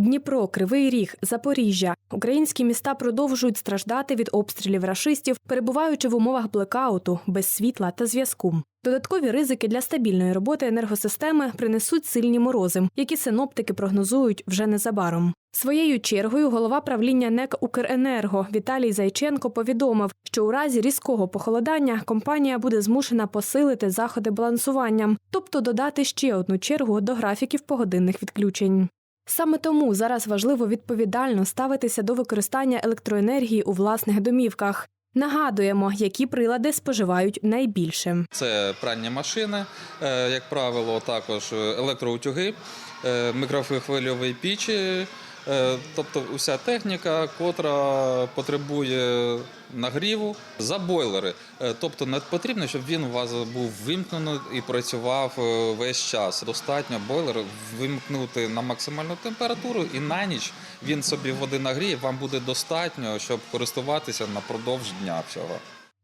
Дніпро, Кривий Ріг, Запоріжжя. Українські міста продовжують страждати від обстрілів рашистів, перебуваючи в умовах блекауту, без світла та зв'язку. Додаткові ризики для стабільної роботи енергосистеми принесуть сильні морози, які синоптики прогнозують вже незабаром. Своєю чергою голова правління НЕК Укренерго Віталій Зайченко повідомив, що у разі різкого похолодання компанія буде змушена посилити заходи балансування, тобто додати ще одну чергу до графіків погодинних відключень. Саме тому зараз важливо відповідально ставитися до використання електроенергії у власних домівках. Нагадуємо, які прилади споживають найбільше. Це пральні машини, е, як правило, також електроутюги, е, мікрофихвильові пічі, е, тобто уся техніка, котра потребує нагріву за бойлери. Е, Тобто не потрібно, щоб він у вас був вимкнений і працював е, весь час. Достатньо бойлер вимкнути на максимальну температуру, і на ніч він собі води нагріє. Вам буде достатньо, щоб користуватися напродовж дня всього.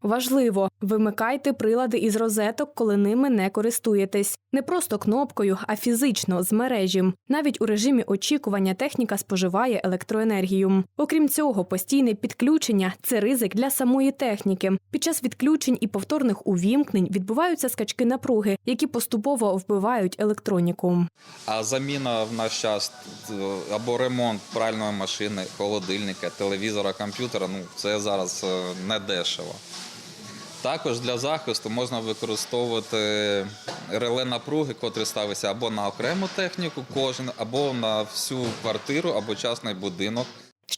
Важливо, вимикайте прилади із розеток, коли ними не користуєтесь. Не просто кнопкою, а фізично з мережі. Навіть у режимі очікування техніка споживає електроенергію. Окрім цього, постійне підключення це ризик для самої техніки. Під час відключень і повторних увімкнень відбуваються скачки напруги, які поступово вбивають електроніку. А заміна в наш час е, або ремонт пральної машини, холодильника, телевізора, комп'ютера ну це зараз е, не дешево. Також для захисту можна використовувати реле напруги, котрі ставиться або на окрему техніку, кожен, або на всю квартиру, або частний будинок.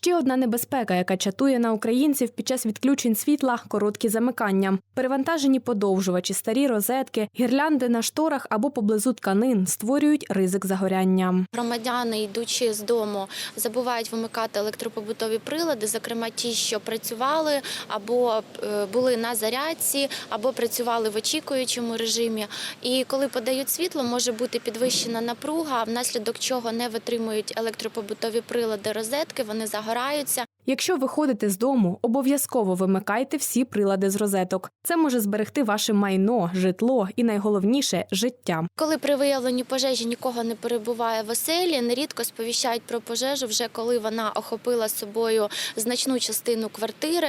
Ще одна небезпека, яка чатує на українців під час відключень світла короткі замикання. Перевантажені подовжувачі, старі розетки, гірлянди на шторах або поблизу тканин створюють ризик загоряння. Громадяни, йдучи з дому, забувають вимикати електропобутові прилади, зокрема ті, що працювали або е, були на зарядці, або працювали в очікуючому режимі. І коли подають світло, може бути підвищена напруга, внаслідок чого не витримують електропобутові прилади розетки, вони загораються. Якщо виходите з дому, обов'язково вимикайте всі прилади з розеток. Це може зберегти ваше майно, житло і найголовніше життя. Коли при виявленні пожежі нікого не перебуває в оселі, нерідко сповіщають про пожежу вже коли вона охопила собою значну частину квартири.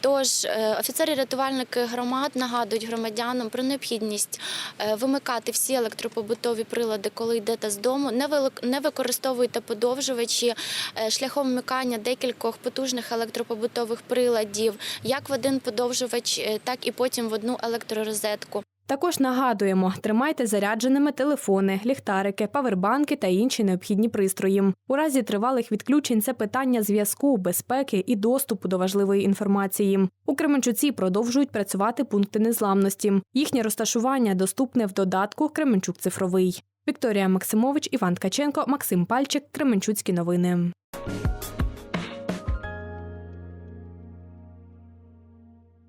Тож е, офіцери-рятувальники громад нагадують громадянам про необхідність е, вимикати всі електропобутові прилади, коли йдете з дому. Не використовуйте подовжувачі е, шляхом вмикання декількох потужних електропобутових приладів, як в один подовжувач, е, так і потім в одну електророзетку. Також нагадуємо, тримайте зарядженими телефони, ліхтарики, павербанки та інші необхідні пристрої. У разі тривалих відключень це питання зв'язку, безпеки і доступу до важливої інформації. У Кременчуці продовжують працювати пункти незламності. Їхнє розташування доступне в додатку Кременчук цифровий. Вікторія Максимович, Іван Ткаченко, Максим Пальчик, Кременчуцькі новини.